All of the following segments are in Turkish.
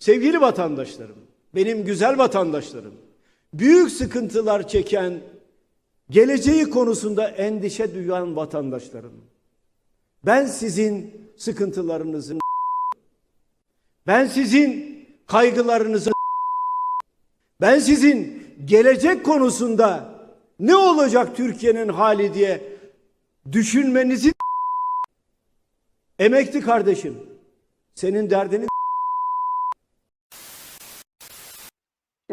Sevgili vatandaşlarım, benim güzel vatandaşlarım, büyük sıkıntılar çeken, geleceği konusunda endişe duyan vatandaşlarım. Ben sizin sıkıntılarınızın ben sizin kaygılarınızı ben sizin gelecek konusunda ne olacak Türkiye'nin hali diye düşünmenizi emekli kardeşim senin derdini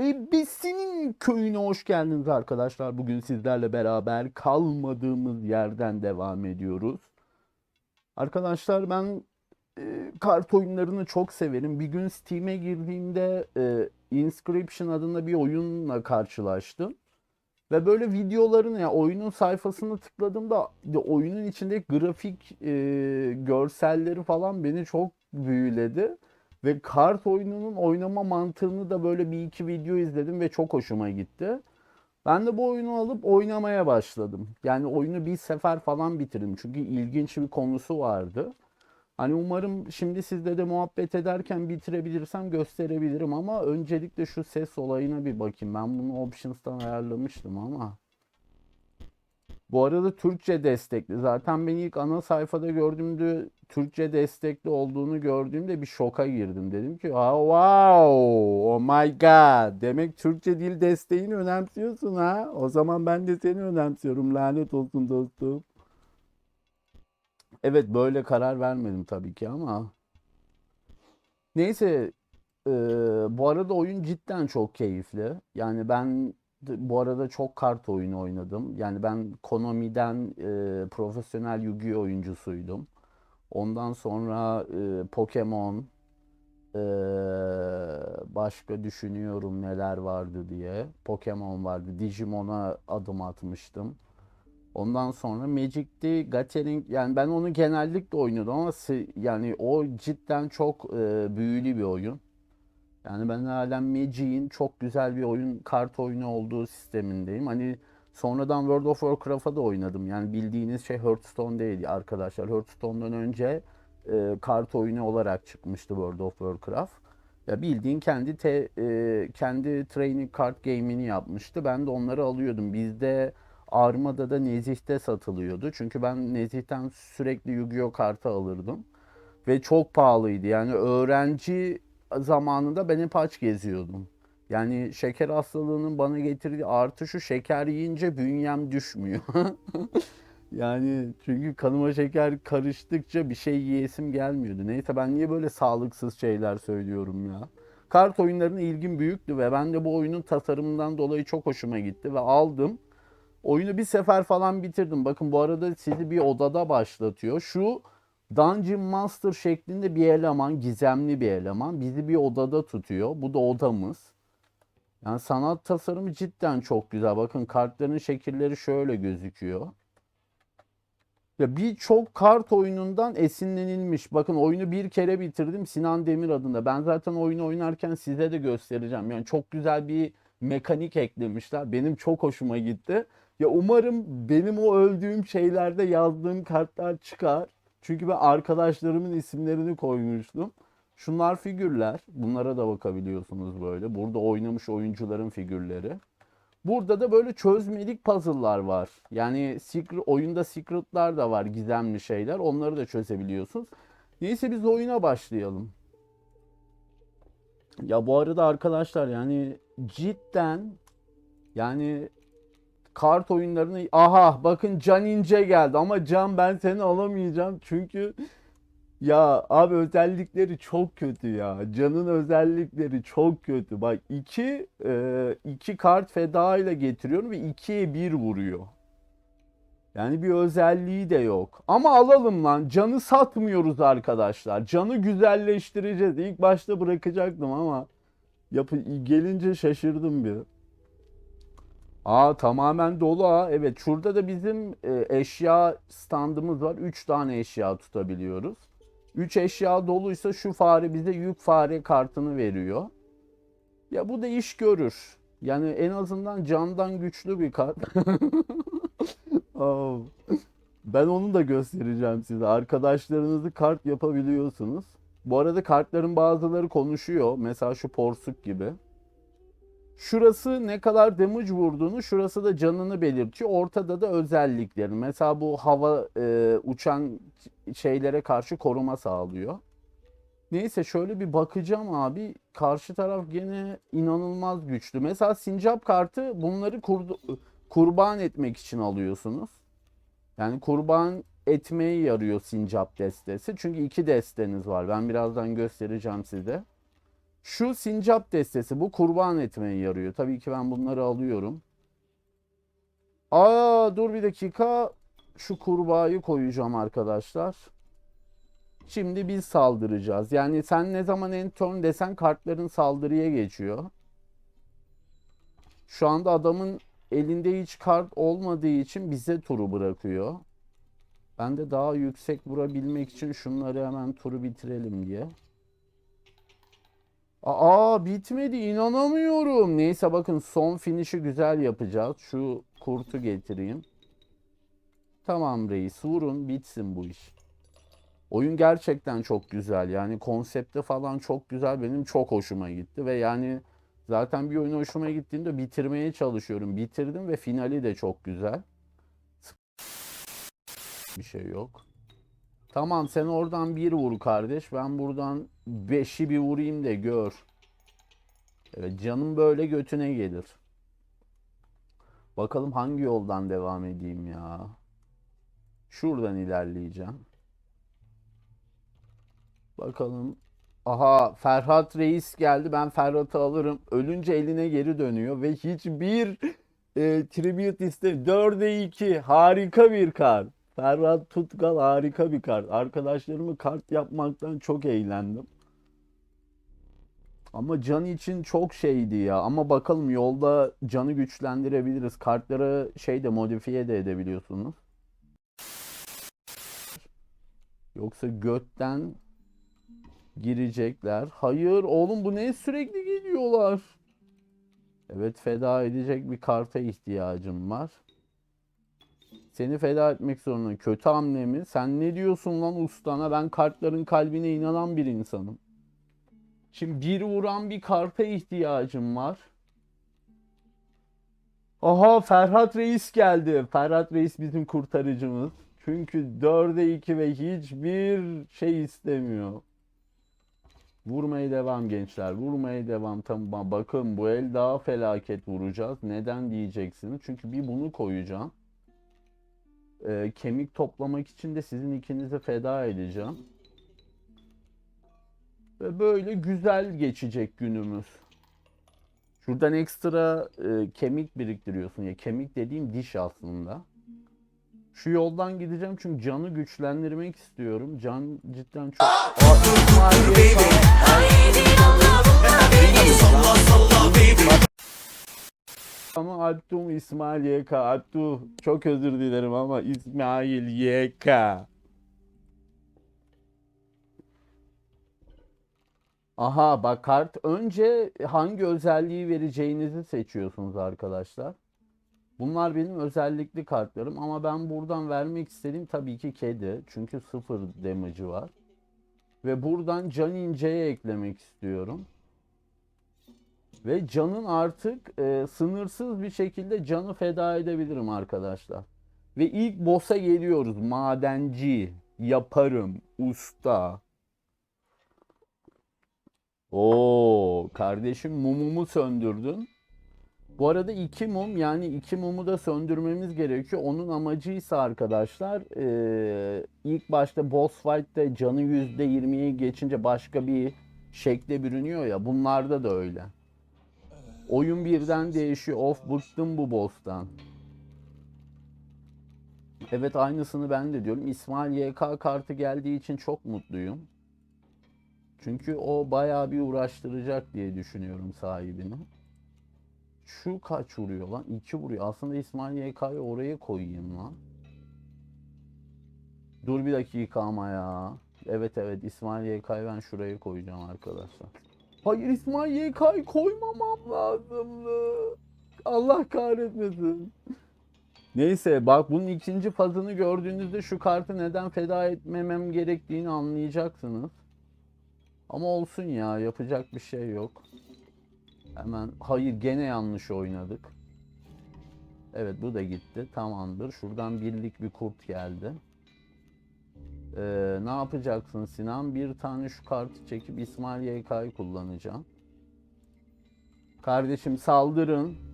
Ebesinin köyüne hoş geldiniz arkadaşlar. Bugün sizlerle beraber kalmadığımız yerden devam ediyoruz. Arkadaşlar ben e, kart oyunlarını çok severim. Bir gün Steam'e girdiğimde e, Inscription adında bir oyunla karşılaştım. Ve böyle videolarını ya oyunun sayfasını tıkladığımda oyunun içindeki grafik e, görselleri falan beni çok büyüledi. Ve kart oyununun oynama mantığını da böyle bir iki video izledim ve çok hoşuma gitti. Ben de bu oyunu alıp oynamaya başladım. Yani oyunu bir sefer falan bitirdim. Çünkü ilginç bir konusu vardı. Hani umarım şimdi sizle de muhabbet ederken bitirebilirsem gösterebilirim ama öncelikle şu ses olayına bir bakayım. Ben bunu Options'tan ayarlamıştım ama. Bu arada Türkçe destekli. Zaten beni ilk ana sayfada gördüğümde Türkçe destekli olduğunu gördüğümde bir şoka girdim. Dedim ki "Aa, wow, oh my god. Demek Türkçe dil desteğini önemsiyorsun ha. O zaman ben de seni önemsiyorum. Lanet olsun dostum. Evet böyle karar vermedim tabii ki ama. Neyse e, bu arada oyun cidden çok keyifli. Yani ben bu arada çok kart oyunu oynadım. Yani ben Konami'den e, profesyonel Yu-Gi-Oh oyuncusuydum. Ondan sonra e, Pokemon, e, başka düşünüyorum neler vardı diye. Pokemon vardı. Digimon'a adım atmıştım. Ondan sonra Magic'ti, Gathering yani ben onu genellikle oynuyordum ama yani o cidden çok e, büyülü bir oyun. Yani ben halen Magic'in çok güzel bir oyun, kart oyunu olduğu sistemindeyim. Hani sonradan World of Warcraft'a da oynadım. Yani bildiğiniz şey Hearthstone değil arkadaşlar. Hearthstone'dan önce e, kart oyunu olarak çıkmıştı World of Warcraft. Ya bildiğin kendi te- e, kendi training card game'ini yapmıştı. Ben de onları alıyordum. Bizde Armada'da Nezih'te satılıyordu. Çünkü ben Nezih'ten sürekli Yu-Gi-Oh kartı alırdım. Ve çok pahalıydı. Yani öğrenci zamanında ben hep aç geziyordum. Yani şeker hastalığının bana getirdiği artı şu şeker yiyince bünyem düşmüyor. Yani çünkü kanıma şeker karıştıkça bir şey yiyesim gelmiyordu. Neyse ben niye böyle sağlıksız şeyler söylüyorum ya. Kart oyunlarına ilgim büyüktü ve ben de bu oyunun tasarımından dolayı çok hoşuma gitti ve aldım. Oyunu bir sefer falan bitirdim. Bakın bu arada sizi bir odada başlatıyor. Şu Dungeon Master şeklinde bir eleman, gizemli bir eleman. Bizi bir odada tutuyor. Bu da odamız. Yani sanat tasarımı cidden çok güzel. Bakın kartların şekilleri şöyle gözüküyor. Ya birçok kart oyunundan esinlenilmiş. Bakın oyunu bir kere bitirdim Sinan Demir adında. Ben zaten oyunu oynarken size de göstereceğim. Yani çok güzel bir mekanik eklemişler. Benim çok hoşuma gitti. Ya umarım benim o öldüğüm şeylerde yazdığım kartlar çıkar. Çünkü ben arkadaşlarımın isimlerini koymuştum. Şunlar figürler. Bunlara da bakabiliyorsunuz böyle. Burada oynamış oyuncuların figürleri. Burada da böyle çözmelik puzzle'lar var. Yani secret, oyunda secret'lar da var, gizemli şeyler. Onları da çözebiliyorsunuz. Neyse biz oyuna başlayalım. Ya bu arada arkadaşlar yani cidden yani kart oyunlarını aha bakın Can İnce geldi ama Can ben seni alamayacağım çünkü ya abi özellikleri çok kötü ya. Can'ın özellikleri çok kötü. Bak iki, e, iki kart feda ile getiriyorum ve ikiye bir vuruyor. Yani bir özelliği de yok. Ama alalım lan. Can'ı satmıyoruz arkadaşlar. Can'ı güzelleştireceğiz. İlk başta bırakacaktım ama yapı gelince şaşırdım bir. Aa tamamen dolu ha. Evet şurada da bizim e, eşya standımız var. 3 tane eşya tutabiliyoruz. 3 eşya doluysa şu fare bize yük fare kartını veriyor. Ya bu da iş görür. Yani en azından candan güçlü bir kart. Aa, ben onu da göstereceğim size. Arkadaşlarınızı kart yapabiliyorsunuz. Bu arada kartların bazıları konuşuyor. Mesela şu porsuk gibi. Şurası ne kadar damage vurduğunu, şurası da canını belirtiyor. Ortada da özellikleri. Mesela bu hava e, uçan şeylere karşı koruma sağlıyor. Neyse şöyle bir bakacağım abi. Karşı taraf gene inanılmaz güçlü. Mesela sincap kartı bunları kurdu- kurban etmek için alıyorsunuz. Yani kurban etmeye yarıyor sincap destesi. Çünkü iki desteniz var. Ben birazdan göstereceğim size. Şu sincap destesi bu kurban etmeye yarıyor. Tabii ki ben bunları alıyorum. Aa dur bir dakika. Şu kurbağayı koyacağım arkadaşlar. Şimdi biz saldıracağız. Yani sen ne zaman end turn desen kartların saldırıya geçiyor. Şu anda adamın elinde hiç kart olmadığı için bize turu bırakıyor. Ben de daha yüksek vurabilmek için şunları hemen turu bitirelim diye. Aa bitmedi inanamıyorum. Neyse bakın son finish'i güzel yapacağız. Şu kurtu getireyim. Tamam reis vurun bitsin bu iş. Oyun gerçekten çok güzel. Yani konsepte falan çok güzel. Benim çok hoşuma gitti ve yani zaten bir oyun hoşuma gittiğinde bitirmeye çalışıyorum. Bitirdim ve finali de çok güzel. Bir şey yok. Tamam sen oradan bir vur kardeş. Ben buradan beşi bir vurayım da gör. Evet canım böyle götüne gelir. Bakalım hangi yoldan devam edeyim ya. Şuradan ilerleyeceğim. Bakalım. Aha Ferhat Reis geldi. Ben Ferhat'ı alırım. Ölünce eline geri dönüyor ve hiçbir e, tribute iste 4'e 2 harika bir kart. Ferhat Tutkal harika bir kart. Arkadaşlarımı kart yapmaktan çok eğlendim. Ama can için çok şeydi ya. Ama bakalım yolda canı güçlendirebiliriz. Kartları şey de modifiye de edebiliyorsunuz. Yoksa götten girecekler. Hayır oğlum bu ne sürekli geliyorlar. Evet feda edecek bir karta ihtiyacım var. Seni feda etmek zorunda. Kötü hamle mi? Sen ne diyorsun lan ustana? Ben kartların kalbine inanan bir insanım. Şimdi bir vuran bir karta ihtiyacım var. Aha Ferhat Reis geldi. Ferhat Reis bizim kurtarıcımız. Çünkü 4'e 2 ve hiçbir şey istemiyor. Vurmaya devam gençler. Vurmaya devam. Tamam bakın bu el daha felaket vuracağız. Neden diyeceksiniz? Çünkü bir bunu koyacağım. Ee, kemik toplamak için de sizin ikinizi feda edeceğim. Ve böyle güzel geçecek günümüz. Şuradan ekstra e, kemik biriktiriyorsun. Ya kemik dediğim diş aslında. Şu yoldan gideceğim çünkü canı güçlendirmek istiyorum. Can cidden çok... Ama Abdum İsmail YK. Abdu çok özür dilerim ama İsmail YK. Aha bak kart önce hangi özelliği vereceğinizi seçiyorsunuz arkadaşlar. Bunlar benim özellikli kartlarım ama ben buradan vermek istediğim tabii ki kedi. Çünkü sıfır damage'ı var. Ve buradan Can İnce'ye eklemek istiyorum. Ve canın artık e, sınırsız bir şekilde canı feda edebilirim arkadaşlar. Ve ilk boss'a geliyoruz. Madenci, yaparım, usta. Oo, kardeşim mumumu söndürdün. Bu arada iki mum yani iki mumu da söndürmemiz gerekiyor. Onun amacıysa arkadaşlar eee, ilk başta boss fight'te canı %20'ye geçince başka bir şekle bürünüyor ya. Bunlarda da öyle. Oyun birden değişiyor. Of bıktım bu boss'tan. Evet aynısını ben de diyorum. İsmail YK kartı geldiği için çok mutluyum. Çünkü o bayağı bir uğraştıracak diye düşünüyorum sahibini. Şu kaç vuruyor lan? 2 vuruyor. Aslında İsmail YK'yı oraya koyayım lan. Dur bir dakika ama ya. Evet evet İsmail YK'yı ben şuraya koyacağım arkadaşlar. Hayır İsmail YK'yı koymamam lazımdı. Allah kahretmesin. Neyse bak bunun ikinci fazını gördüğünüzde şu kartı neden feda etmemem gerektiğini anlayacaksınız. Ama olsun ya yapacak bir şey yok. Hemen hayır gene yanlış oynadık. Evet bu da gitti. Tamamdır. Şuradan birlik bir kurt geldi. Ee, ne yapacaksın Sinan? Bir tane şu kartı çekip İsmail YK'yı kullanacağım. Kardeşim saldırın.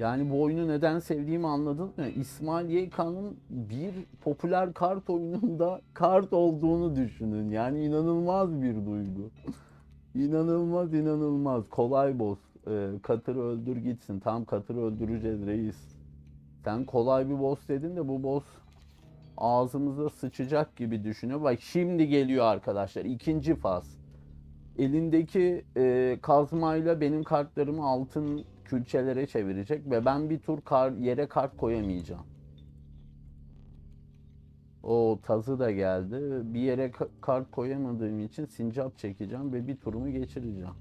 Yani bu oyunu neden sevdiğimi anladın mı? İsmail YK'nın bir popüler kart oyununda kart olduğunu düşünün. Yani inanılmaz bir duygu. İnanılmaz inanılmaz. Kolay boss. Ee, Katır'ı öldür gitsin. Tam Katır'ı öldüreceğiz reis. Sen kolay bir boss dedin de bu boss ağzımıza sıçacak gibi düşünüyor. Bak şimdi geliyor arkadaşlar. ikinci faz. Elindeki e, kazmayla benim kartlarımı altın külçelere çevirecek ve ben bir tur kar, yere kart koyamayacağım. O tazı da geldi. Bir yere ka- kart koyamadığım için sincap çekeceğim ve bir turumu geçireceğim.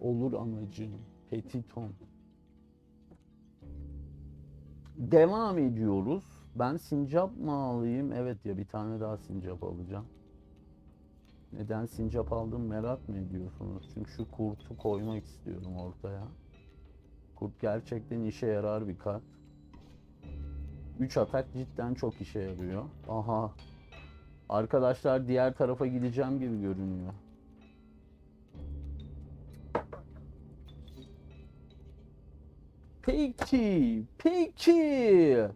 Olur anacığım. Petiton. Devam ediyoruz. Ben sincap mı alayım? Evet ya bir tane daha sincap alacağım. Neden sincap aldım merak mı ediyorsunuz? Çünkü şu kurtu koymak istiyorum ortaya. Kurt gerçekten işe yarar bir kart. 3 atak cidden çok işe yarıyor. Aha. Arkadaşlar diğer tarafa gideceğim gibi görünüyor. Peki, peki.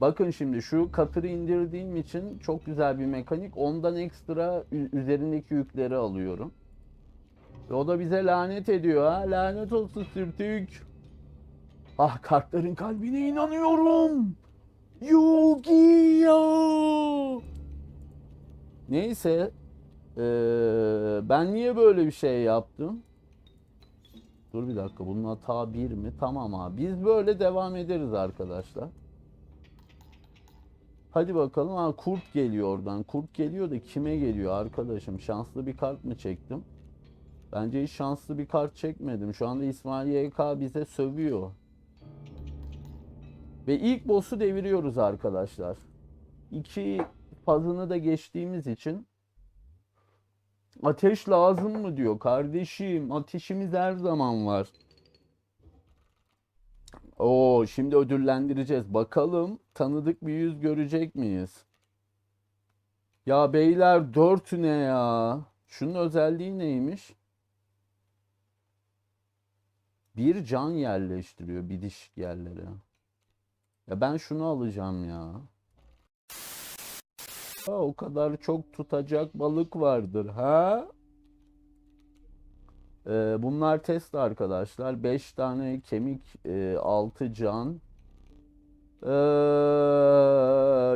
Bakın şimdi şu katırı indirdiğim için çok güzel bir mekanik. Ondan ekstra üzerindeki yükleri alıyorum. Ve o da bize lanet ediyor ha. Lanet olsun sürtük. Ah kartların kalbine inanıyorum. Yu-Gi-Oh! Neyse. eee, ben niye böyle bir şey yaptım? Dur bir dakika bunun hata 1 mi? Tamam abi. Biz böyle devam ederiz arkadaşlar. Hadi bakalım. Ha, kurt geliyor oradan. Kurt geliyor da kime geliyor arkadaşım? Şanslı bir kart mı çektim? Bence hiç şanslı bir kart çekmedim. Şu anda İsmail YK bize sövüyor. Ve ilk boss'u deviriyoruz arkadaşlar. İki fazını da geçtiğimiz için ateş lazım mı diyor kardeşim. Ateşimiz her zaman var. Oo, şimdi ödüllendireceğiz. Bakalım tanıdık bir yüz görecek miyiz? Ya beyler 4 ne ya? Şunun özelliği neymiş? Bir can yerleştiriyor bitişik yerlere. Ya ben şunu alacağım ya. Ha, o kadar çok tutacak balık vardır ha? Ee, bunlar test arkadaşlar. 5 tane kemik, 6 can. Ee,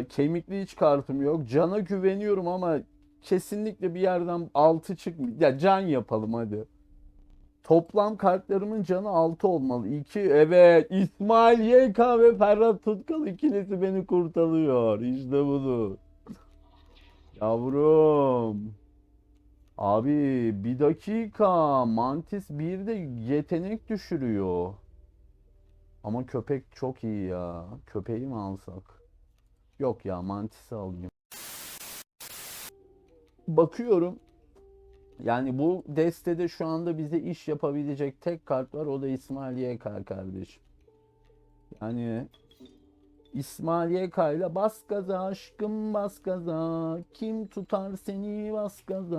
kemikli hiç kartım yok. Cana güveniyorum ama kesinlikle bir yerden 6 çıkmıyor. Ya can yapalım hadi. Toplam kartlarımın canı 6 olmalı. 2 evet İsmail YK ve Ferhat Tutkal ikilisi beni kurtarıyor. İşte budur. Yavrum. Abi bir dakika. Mantis bir de yetenek düşürüyor. Ama köpek çok iyi ya. Köpeği mi alsak? Yok ya Mantis'i alayım. Bakıyorum. Yani bu destede şu anda bize iş yapabilecek tek kart var. O da İsmail YK kardeşim. Yani İsmail YK ile bas gaza aşkım bas gaza kim tutar seni bas gaza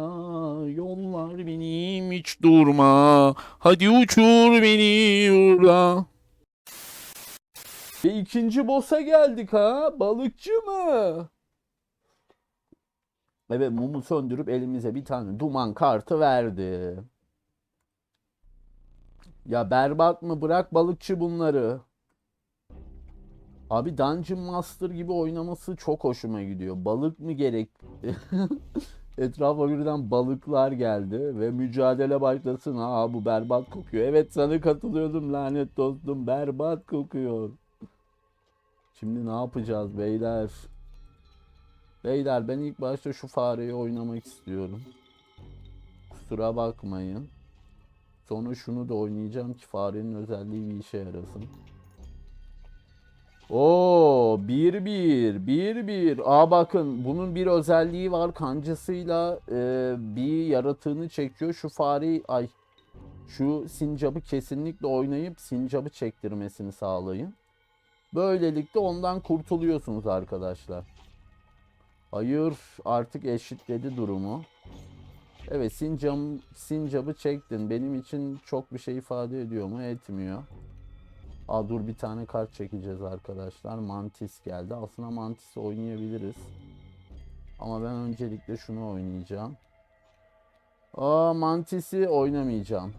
yollar benim hiç durma hadi uçur beni uğra Ve ikinci boss'a geldik ha balıkçı mı? Evet mumu söndürüp elimize bir tane duman kartı verdi. Ya berbat mı bırak balıkçı bunları. Abi Dungeon Master gibi oynaması çok hoşuma gidiyor. Balık mı gerek? Etrafa birden balıklar geldi ve mücadele başlasın. Ha bu berbat kokuyor. Evet sana katılıyordum lanet dostum. Berbat kokuyor. Şimdi ne yapacağız beyler? Beyler ben ilk başta şu fareyi oynamak istiyorum. Kusura bakmayın. Sonra şunu da oynayacağım ki farenin özelliği bir işe yarasın. Oo 1-1 1-1. Aa bakın bunun bir özelliği var. Kancasıyla e, bir yaratığını çekiyor. Şu fareyi ay şu sincabı kesinlikle oynayıp sincabı çektirmesini sağlayın. Böylelikle ondan kurtuluyorsunuz arkadaşlar. Hayır artık eşitledi durumu. Evet sincam, sincabı çektin. Benim için çok bir şey ifade ediyor mu? Etmiyor. Aa dur bir tane kart çekeceğiz arkadaşlar. Mantis geldi. Aslında Mantis'i oynayabiliriz. Ama ben öncelikle şunu oynayacağım. Aa Mantis'i oynamayacağım.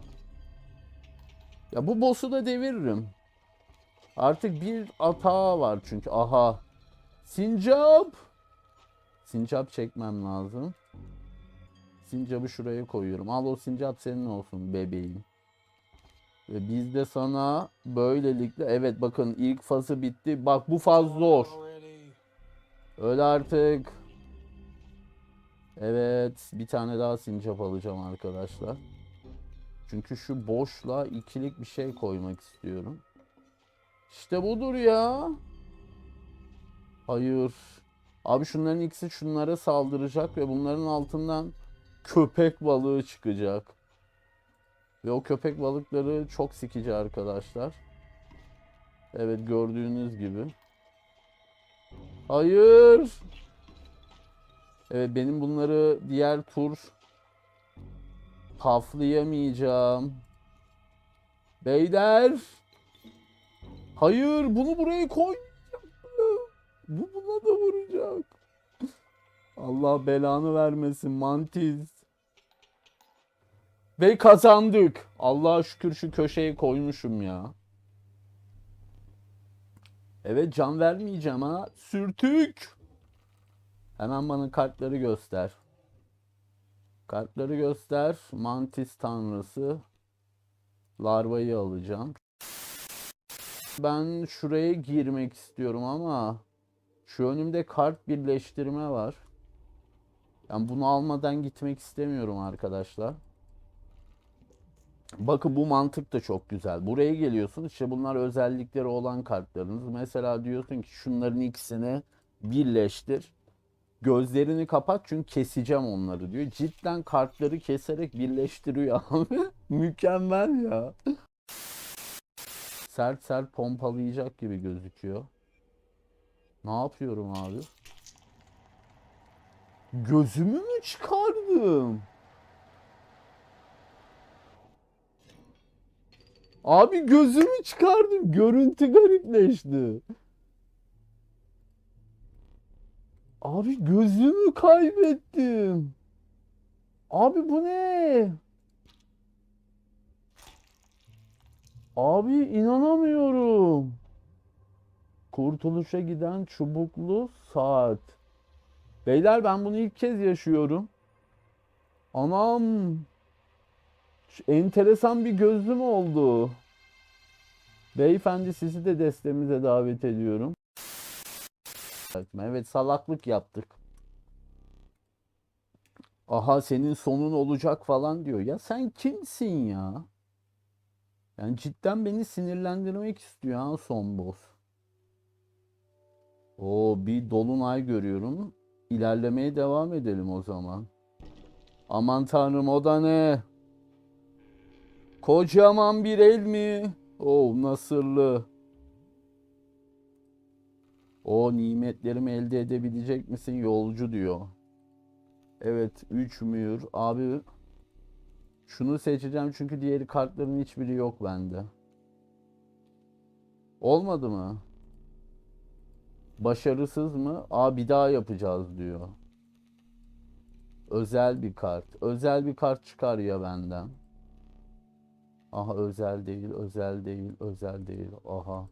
Ya bu boss'u da deviririm. Artık bir hata var çünkü. Aha. Sincap. Sincap çekmem lazım. Sincap'ı şuraya koyuyorum. Al o sincap senin olsun bebeğim. Ve biz de sana böylelikle evet bakın ilk fazı bitti. Bak bu faz zor. Öyle artık. Evet bir tane daha sincap alacağım arkadaşlar. Çünkü şu boşla ikilik bir şey koymak istiyorum. İşte budur ya. Hayır. Abi şunların ikisi şunlara saldıracak ve bunların altından köpek balığı çıkacak. Ve o köpek balıkları çok sikici arkadaşlar. Evet gördüğünüz gibi. Hayır. Evet benim bunları diğer tur taflayamayacağım. Beyler. Hayır bunu buraya koy. Bu buna da vuracak. Allah belanı vermesin mantis. Ve kazandık. Allah'a şükür şu köşeye koymuşum ya. Evet can vermeyeceğim ha. Sürtük. Hemen bana kartları göster. Kartları göster. Mantis tanrısı. Larvayı alacağım. Ben şuraya girmek istiyorum ama şu önümde kart birleştirme var. Yani bunu almadan gitmek istemiyorum arkadaşlar. Bakın bu mantık da çok güzel. Buraya geliyorsun işte bunlar özellikleri olan kartlarınız. Mesela diyorsun ki şunların ikisini birleştir. Gözlerini kapat çünkü keseceğim onları diyor. Cidden kartları keserek birleştiriyor abi. Mükemmel ya. Sert sert pompalayacak gibi gözüküyor. Ne yapıyorum abi? Gözümü mü çıkardım? Abi gözümü çıkardım. Görüntü garipleşti. Abi gözümü kaybettim. Abi bu ne? Abi inanamıyorum. Kurtuluşa giden çubuklu saat. Beyler ben bunu ilk kez yaşıyorum. Anam. Şu Enteresan bir gözlüm oldu. Beyefendi sizi de destemize davet ediyorum. Evet salaklık yaptık. Aha senin sonun olacak falan diyor. Ya sen kimsin ya? Yani cidden beni sinirlendirmek istiyor ha son boss. O bir dolunay görüyorum. İlerlemeye devam edelim o zaman. Aman tanrım o da ne? Kocaman bir el mi? Oh nasırlı. O nimetlerimi elde edebilecek misin yolcu diyor. Evet 3 mühür. Abi şunu seçeceğim çünkü diğeri kartların hiçbiri yok bende. Olmadı mı? Başarısız mı? Aa bir daha yapacağız diyor. Özel bir kart. Özel bir kart çıkar ya benden. Aha özel değil, özel değil, özel değil. Aha.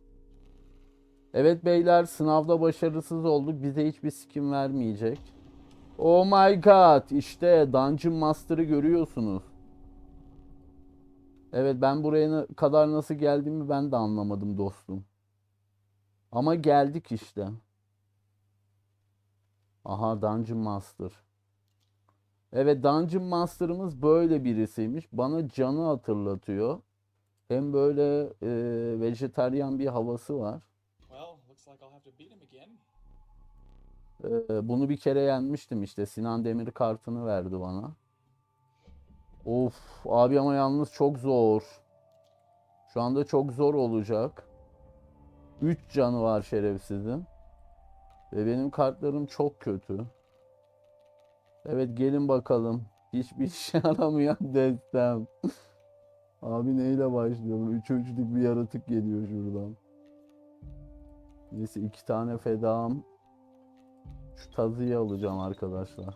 Evet beyler sınavda başarısız olduk. Bize hiçbir skin vermeyecek. Oh my god. İşte Dungeon Master'ı görüyorsunuz. Evet ben buraya kadar nasıl geldiğimi ben de anlamadım dostum. Ama geldik işte. Aha Dungeon Master. Evet Dungeon Master'ımız böyle birisiymiş. Bana canı hatırlatıyor. Hem böyle e, vejetaryen bir havası var. Well, looks like have to beat him again. Ee, bunu bir kere yenmiştim işte. Sinan Demir kartını verdi bana. Of abi ama yalnız çok zor. Şu anda çok zor olacak. 3 canı var şerefsizin. Ve benim kartlarım çok kötü. Evet gelin bakalım. Hiçbir işe yaramayan destem. Abi neyle başlayalım? 3 üçlük bir yaratık geliyor şuradan. Neyse iki tane fedam. Şu tazıyı alacağım arkadaşlar.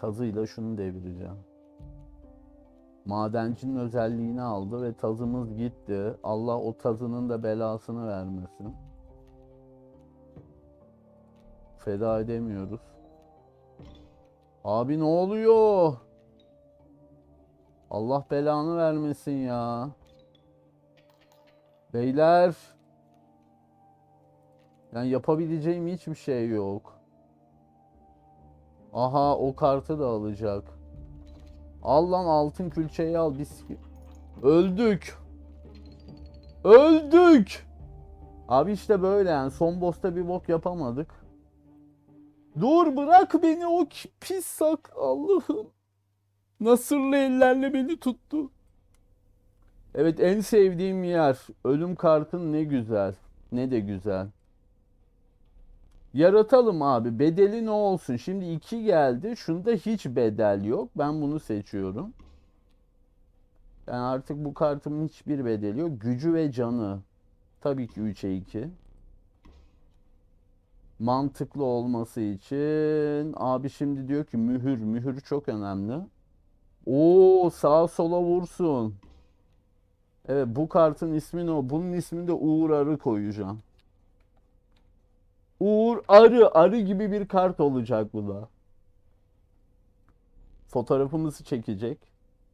Tazıyla şunu devireceğim. Madencinin özelliğini aldı ve tazımız gitti. Allah o tazının da belasını vermesin. Feda edemiyoruz. Abi ne oluyor? Allah belanı vermesin ya. Beyler. Yani yapabileceğim hiçbir şey yok. Aha o kartı da alacak. Al lan altın külçeyi al biz. Öldük. Öldük. Abi işte böyle yani son boss'ta bir bok yapamadık. Dur bırak beni o pis sak Allah'ım. Nasırlı ellerle beni tuttu. Evet en sevdiğim yer. Ölüm kartın ne güzel. Ne de güzel. Yaratalım abi. Bedeli ne olsun? Şimdi 2 geldi. Şunda hiç bedel yok. Ben bunu seçiyorum. Yani artık bu kartımın hiçbir bedeli yok. Gücü ve canı. Tabii ki 3'e 2. Mantıklı olması için. Abi şimdi diyor ki mühür. Mühür çok önemli. Oo sağa sola vursun. Evet bu kartın ismi ne o? Bunun ismini de Uğur Arı koyacağım. Uğur Arı. Arı gibi bir kart olacak bu da. Fotoğrafımızı çekecek.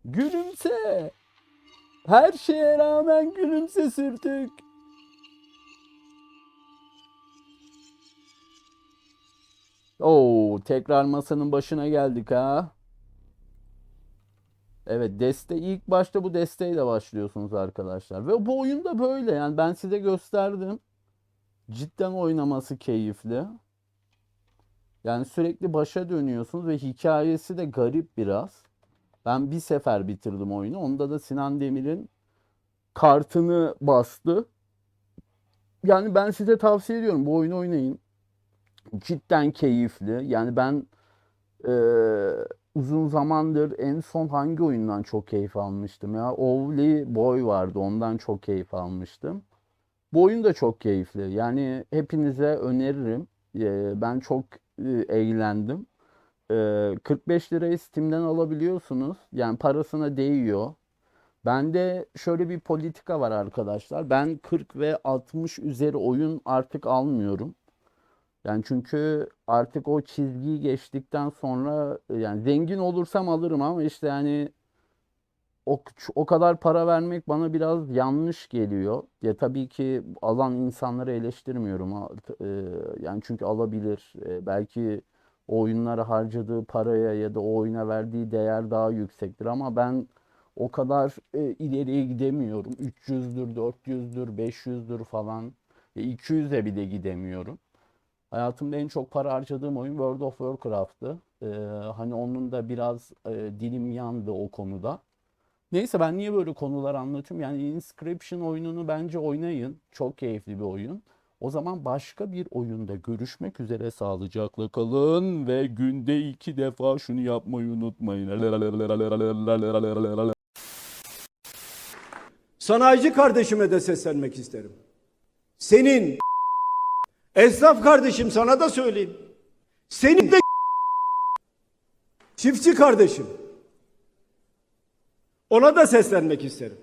Gülümse. Her şeye rağmen gülümse sürtük. Oo, tekrar masanın başına geldik ha. Evet deste ilk başta bu desteğiyle başlıyorsunuz arkadaşlar. Ve bu oyunda böyle yani ben size gösterdim. Cidden oynaması keyifli. Yani sürekli başa dönüyorsunuz ve hikayesi de garip biraz. Ben bir sefer bitirdim oyunu. Onda da Sinan Demir'in kartını bastı. Yani ben size tavsiye ediyorum bu oyunu oynayın. Cidden keyifli. Yani ben eee, uzun zamandır en son hangi oyundan çok keyif almıştım ya? Ovli Boy vardı. Ondan çok keyif almıştım. Bu oyun da çok keyifli. Yani hepinize öneririm. Eee, ben çok e, eğlendim. Eee, 45 lirayı Steam'den alabiliyorsunuz. Yani parasına değiyor. Bende şöyle bir politika var arkadaşlar. Ben 40 ve 60 üzeri oyun artık almıyorum. Yani çünkü artık o çizgiyi geçtikten sonra yani zengin olursam alırım ama işte yani o, o kadar para vermek bana biraz yanlış geliyor. Ya tabii ki alan insanları eleştirmiyorum. E, Yani çünkü alabilir. E, Belki o oyunlara harcadığı paraya ya da o oyuna verdiği değer daha yüksektir ama ben o kadar e, ileriye gidemiyorum. 300'dür, 400'dür, 500'dür falan. E, 200'e bile gidemiyorum. Hayatımda en çok para harcadığım oyun World of Warcraft'tı. Ee, hani onun da biraz e, dilim yandı o konuda. Neyse ben niye böyle konular anlatıyorum? Yani Inscription oyununu bence oynayın. Çok keyifli bir oyun. O zaman başka bir oyunda görüşmek üzere sağlıcakla kalın ve günde iki defa şunu yapmayı unutmayın. Sanayici kardeşime de seslenmek isterim. Senin esnaf kardeşim sana da söyleyeyim. Senin de çiftçi kardeşim. Ona da seslenmek isterim.